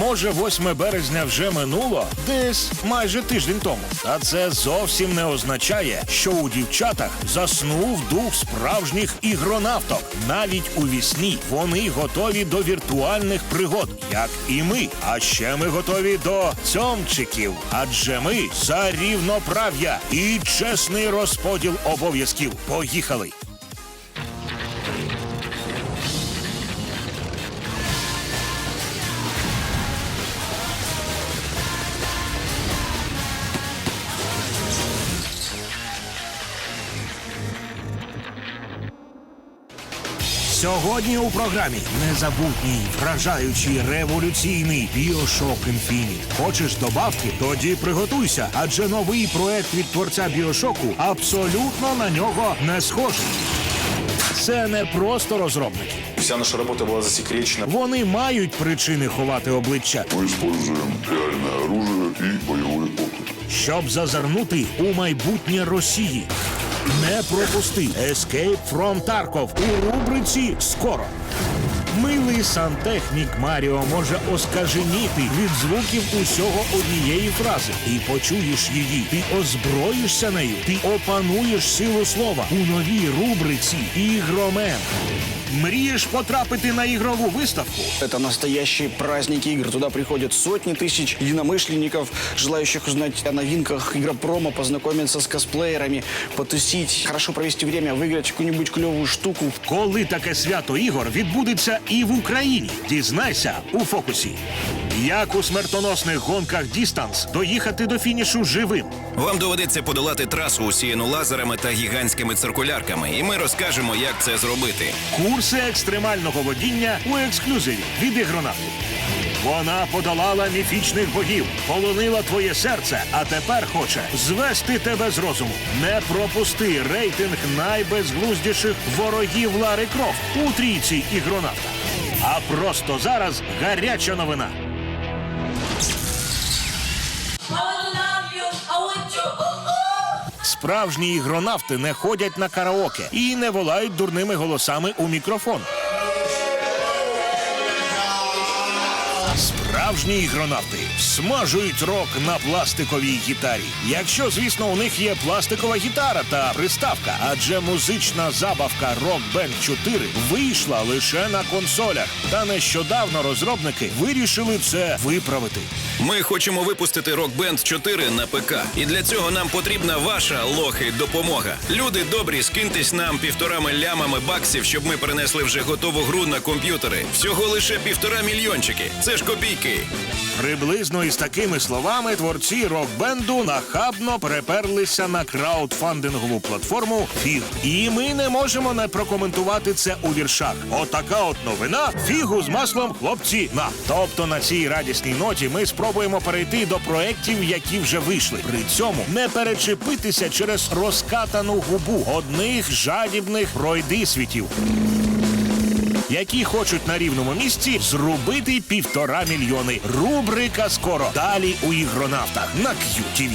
Може, 8 березня вже минуло, десь майже тиждень тому. Та це зовсім не означає, що у дівчатах заснув дух справжніх ігронавток. Навіть у вісні вони готові до віртуальних пригод, як і ми. А ще ми готові до цьомчиків, адже ми за рівноправ'я і чесний розподіл обов'язків. Поїхали! Сьогодні у програмі незабутній, вражаючий, революційний Біошок Infinite. Хочеш добавки? Тоді приготуйся, адже новий проект від творця Біошоку абсолютно на нього не схожий. Це не просто розробники. Вся наша работа была засекречена. Вони мають причини ховати обличчя, Мы используем реальное оружие и боевой опыт. щоб зазирнути у майбутнє Росії. Не пропусти Escape from Tarkov у рубриці Скоро. Милий сантехнік Маріо може оскаженіти від звуків усього однієї фрази. Ти почуєш її, ти озброїшся нею, ти опануєш силу слова у новій рубриці Ігромен. Мрієш потрапити на ігрову виставку? Это настоящий праздник игр. Туда приходят сотни тысяч единомышленников, желающих узнать о новинках игропрома, познакомиться с косплеерами, потусить, хорошо провести время, выиграть какую-нибудь клевую штуку. Коли таке свято ігор відбудеться і в Україні? Дізнайся у фокусі. Як у смертоносних гонках Дістанс доїхати до фінішу живим? Вам доведеться подолати трасу, усіяну лазерами та гігантськими циркулярками, і ми розкажемо, як це зробити. Курси екстремального водіння у ексклюзиві від ігронавтів. Вона подолала міфічних богів, полонила твоє серце, а тепер хоче звести тебе з розуму. Не пропусти рейтинг найбезглуздіших ворогів Лари Крофт у трійці ігронавта. А просто зараз гаряча новина. Справжні ігронавти не ходять на караоке і не волають дурними голосами у мікрофон. Справжні ігронавти смажують рок на пластиковій гітарі. Якщо, звісно, у них є пластикова гітара та приставка, адже музична забавка Rock Band 4 вийшла лише на консолях. Та нещодавно розробники вирішили це виправити. Ми хочемо випустити Rock Band 4 на ПК. І для цього нам потрібна ваша лохи допомога. Люди добрі, скиньтесь нам півторами лямами баксів, щоб ми принесли вже готову гру на комп'ютери. Всього лише півтора мільйончики. Це ж копійки. Приблизно із такими словами творці рок-бенду нахабно переперлися на краудфандингову платформу Фіг. І ми не можемо не прокоментувати це у віршах. Отака от новина фігу з маслом хлопці на. Тобто на цій радісній ноті ми спробуємо перейти до проєктів, які вже вийшли. При цьому не перечепитися через розкатану губу одних жадібних пройдисвітів які хочуть на рівному місці зробити півтора мільйони. Рубрика скоро далі у ігронавтах на QTV.